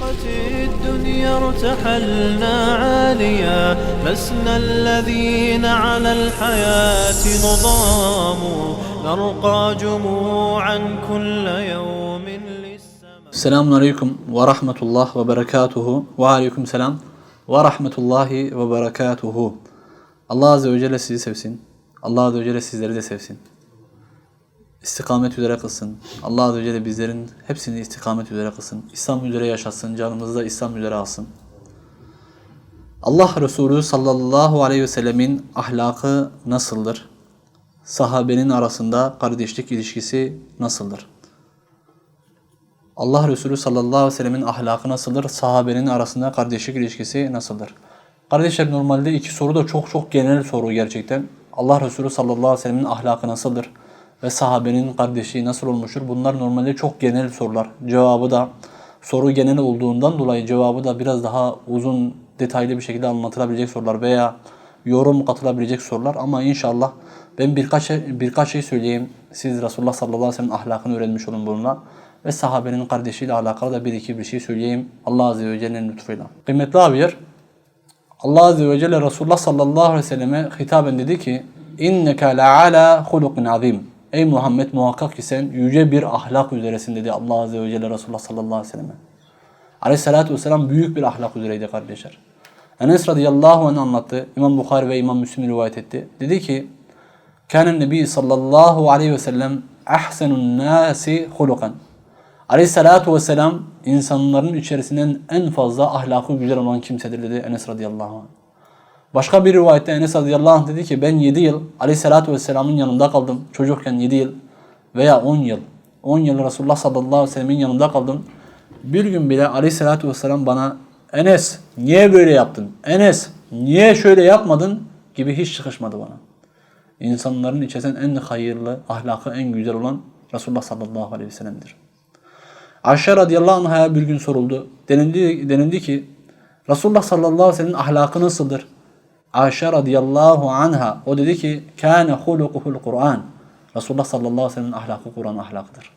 ضاقت الدنيا ارتحلنا عاليا لسنا الذين على الحياة نضام. نرقى جموعا كل يوم للسماء. السلام عليكم ورحمة الله وبركاته. وعليكم السلام ورحمة الله وبركاته. الله عز وجل سيسفسين الله عز وجل سيزرد سيسفسين İstikamet üzere kılsın. Allah Azze ve Celle bizlerin hepsini istikamet üzere kılsın. İslam üzere yaşasın. Canımızı da İslam üzere alsın. Allah Resulü sallallahu aleyhi ve sellemin ahlakı nasıldır? Sahabenin arasında kardeşlik ilişkisi nasıldır? Allah Resulü sallallahu aleyhi ve sellemin ahlakı nasıldır? Sahabenin arasında kardeşlik ilişkisi nasıldır? Kardeşler normalde iki soru da çok çok genel soru gerçekten. Allah Resulü sallallahu aleyhi ve sellemin ahlakı nasıldır? Ve sahabenin kardeşliği nasıl olmuştur? Bunlar normalde çok genel sorular. Cevabı da soru genel olduğundan dolayı cevabı da biraz daha uzun, detaylı bir şekilde anlatılabilecek sorular veya yorum katılabilecek sorular ama inşallah ben birkaç birkaç şey söyleyeyim. Siz Resulullah sallallahu aleyhi ve sellem'in ahlakını öğrenmiş olun bununla ve sahabenin kardeşiyle alakalı da bir iki bir şey söyleyeyim Allah azze ve celle'nin lütfuyla. Kıymetli abiler, Allah azze ve celle Resulullah sallallahu aleyhi ve selleme hitaben dedi ki inneke le'ala hulukin azim. Ey Muhammed muhakkak ki sen yüce bir ahlak üzeresin dedi Allah azze ve celle Resulullah sallallahu aleyhi ve selleme. Aleyhissalatü vesselam büyük bir ahlak üzereydi kardeşler. Enes radıyallahu anh anlattı. İmam Bukhari ve İmam Müslim rivayet etti. Dedi ki Kânen Nebi sallallahu aleyhi ve sellem ahsenun nâsi hulukan. Aleyhissalatu vesselam insanların içerisinden en fazla ahlakı güzel olan kimsedir dedi Enes radıyallahu anh. Başka bir rivayette Enes radıyallahu anh dedi ki ben 7 yıl Aleyhissalatu vesselamın yanında kaldım. Çocukken 7 yıl veya 10 yıl. 10 yıl Resulullah sallallahu aleyhi ve sellemin yanında kaldım. Bir gün bile Aleyhissalatu vesselam bana Enes niye böyle yaptın? Enes niye şöyle yapmadın? gibi hiç çıkışmadı bana. İnsanların içerisinden en hayırlı, ahlakı en güzel olan Resulullah sallallahu aleyhi ve sellem'dir. Ayşe radıyallahu anh'a bir gün soruldu. Denildi, denildi ki Resulullah sallallahu aleyhi ve sellem'in ahlakı nasıldır? Ayşe radıyallahu anha o dedi ki kâne hulukuhul Kur'an. Resulullah sallallahu aleyhi ve sellem'in ahlakı Kur'an ahlakıdır.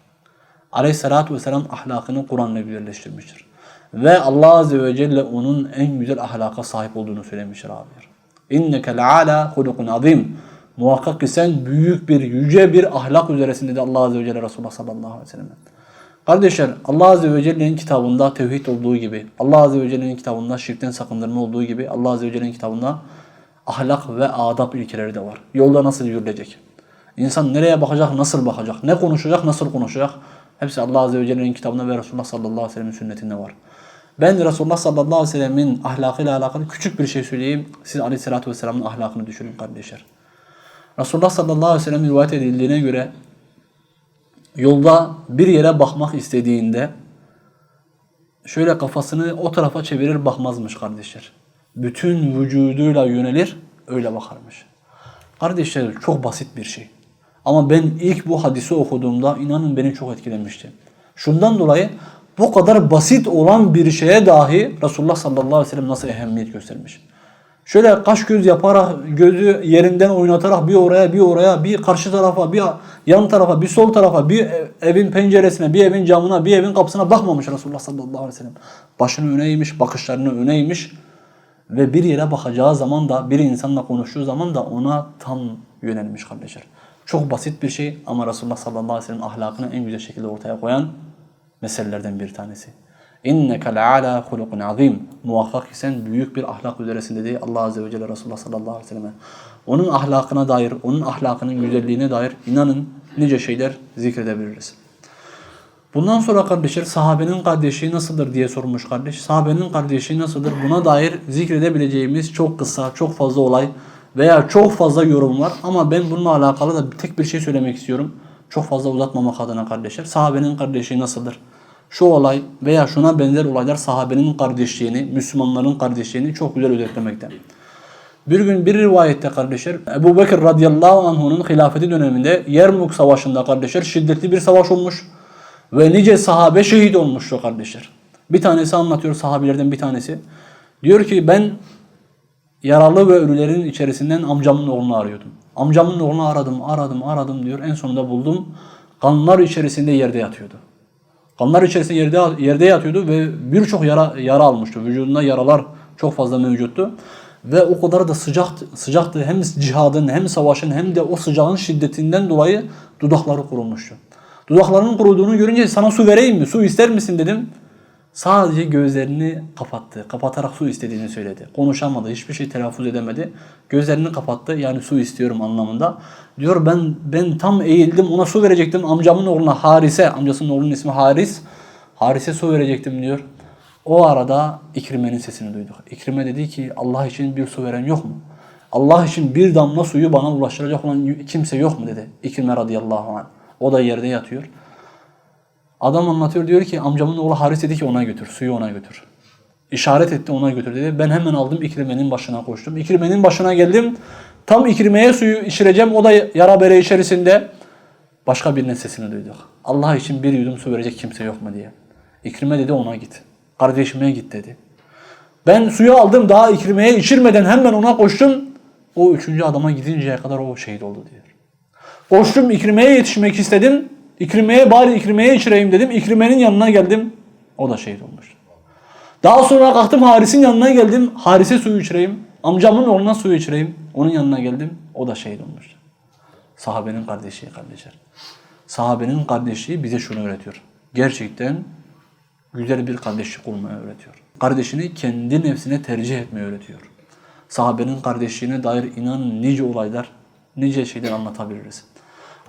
Aleyhissalatu vesselam ahlakını Kur'an'la birleştirmiştir. Ve Allah azze ve celle onun en güzel ahlaka sahip olduğunu söylemiştir abiler. İnneke le'ala hulukun azim. Muhakkak ki sen büyük bir, yüce bir ahlak üzeresin dedi Allah azze ve celle Resulullah sallallahu aleyhi ve sellem. Kardeşler Allah Azze ve Celle'nin kitabında tevhid olduğu gibi, Allah Azze ve Celle'nin kitabında şirkten sakındırma olduğu gibi, Allah Azze ve Celle'nin kitabında ahlak ve adab ilkeleri de var. Yolda nasıl yürülecek? İnsan nereye bakacak, nasıl bakacak? Ne konuşacak, nasıl konuşacak? Hepsi Allah Azze ve Celle'nin kitabında ve Resulullah sallallahu aleyhi ve sellem'in sünnetinde var. Ben Resulullah sallallahu aleyhi ve sellemin ahlakıyla alakalı küçük bir şey söyleyeyim. Siz aleyhissalatü vesselamın ahlakını düşünün kardeşler. Resulullah sallallahu aleyhi ve sellem rivayet edildiğine göre yolda bir yere bakmak istediğinde şöyle kafasını o tarafa çevirir bakmazmış kardeşler. Bütün vücuduyla yönelir öyle bakarmış. Kardeşler çok basit bir şey. Ama ben ilk bu hadisi okuduğumda inanın beni çok etkilemişti. Şundan dolayı bu kadar basit olan bir şeye dahi Resulullah sallallahu aleyhi ve sellem nasıl ehemmiyet göstermiş. Şöyle kaş göz yaparak, gözü yerinden oynatarak bir oraya bir oraya, bir karşı tarafa, bir yan tarafa, bir sol tarafa, bir evin penceresine, bir evin camına, bir evin kapısına bakmamış Resulullah sallallahu aleyhi ve sellem. Başını öne eğmiş, bakışlarını öne eğmiş ve bir yere bakacağı zaman da, bir insanla konuştuğu zaman da ona tam yönelmiş kardeşler. Çok basit bir şey ama Resulullah sallallahu aleyhi ve sellem ahlakını en güzel şekilde ortaya koyan meselelerden bir tanesi. İnneke le'ala hulukun azim. Muhakkak ki sen büyük bir ahlak üzeresin dedi Allah Azze ve Celle Resulullah sallallahu aleyhi ve selleme. Onun ahlakına dair, onun ahlakının güzelliğine dair inanın nice şeyler zikredebiliriz. Bundan sonra kardeşler sahabenin kardeşliği nasıldır diye sormuş kardeş. Sahabenin kardeşliği nasıldır? Buna dair zikredebileceğimiz çok kısa, çok fazla olay veya çok fazla yorum var. Ama ben bununla alakalı da tek bir şey söylemek istiyorum. Çok fazla uzatmamak adına kardeşler. Sahabenin kardeşliği nasıldır? şu olay veya şuna benzer olaylar sahabenin kardeşliğini, Müslümanların kardeşliğini çok güzel özetlemekte. Bir gün bir rivayette kardeşler Ebu Bekir radıyallahu anh'unun hilafeti döneminde Yermuk savaşında kardeşler şiddetli bir savaş olmuş ve nice sahabe şehit olmuştu kardeşler. Bir tanesi anlatıyor sahabilerden bir tanesi. Diyor ki ben yaralı ve ölülerin içerisinden amcamın oğlunu arıyordum. Amcamın oğlunu aradım, aradım, aradım diyor. En sonunda buldum. Kanlar içerisinde yerde yatıyordu. Kanlar içerisinde yerde, yerde yatıyordu ve birçok yara, yara almıştı. Vücudunda yaralar çok fazla mevcuttu. Ve o kadar da sıcak, sıcaktı. Hem cihadın hem savaşın hem de o sıcağın şiddetinden dolayı dudakları kurulmuştu. Dudaklarının kuruduğunu görünce sana su vereyim mi? Su ister misin dedim. Sadece gözlerini kapattı. Kapatarak su istediğini söyledi. Konuşamadı. Hiçbir şey telaffuz edemedi. Gözlerini kapattı. Yani su istiyorum anlamında. Diyor ben ben tam eğildim ona su verecektim. Amcamın oğluna Harise. Amcasının oğlunun ismi Haris. Haris'e su verecektim diyor. O arada İkrime'nin sesini duyduk. İkrime dedi ki Allah için bir su veren yok mu? Allah için bir damla suyu bana ulaştıracak olan kimse yok mu dedi. İkrime radıyallahu anh. O da yerde yatıyor. Adam anlatıyor diyor ki amcamın oğlu Haris dedi ki ona götür, suyu ona götür. İşaret etti ona götür dedi. Ben hemen aldım İkrime'nin başına koştum. İkrime'nin başına geldim. Tam İkrime'ye suyu içireceğim. O da yara bere içerisinde. Başka birinin sesini duyduk. Allah için bir yudum su verecek kimse yok mu diye. İkrime dedi ona git. Kardeşime git dedi. Ben suyu aldım daha İkrime'ye içirmeden hemen ona koştum. O üçüncü adama gidinceye kadar o şehit oldu diyor. Koştum İkrime'ye yetişmek istedim. İkrime'ye bari İkrime'ye içireyim dedim. İkrime'nin yanına geldim. O da şehit olmuş. Daha sonra kalktım Haris'in yanına geldim. Haris'e suyu içireyim. Amcamın oğluna suyu içireyim. Onun yanına geldim. O da şehit olmuş. Sahabenin kardeşi kardeşler. Sahabenin kardeşliği bize şunu öğretiyor. Gerçekten güzel bir kardeşlik kurmayı öğretiyor. Kardeşini kendi nefsine tercih etmeyi öğretiyor. Sahabenin kardeşliğine dair inan nice olaylar, nice şeyler anlatabiliriz.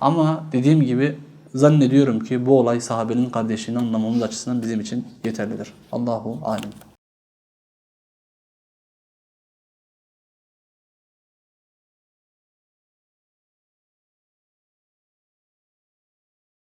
Ama dediğim gibi zannediyorum ki bu olay sahabenin kardeşliğini anlamamız açısından bizim için yeterlidir. Allahu alem.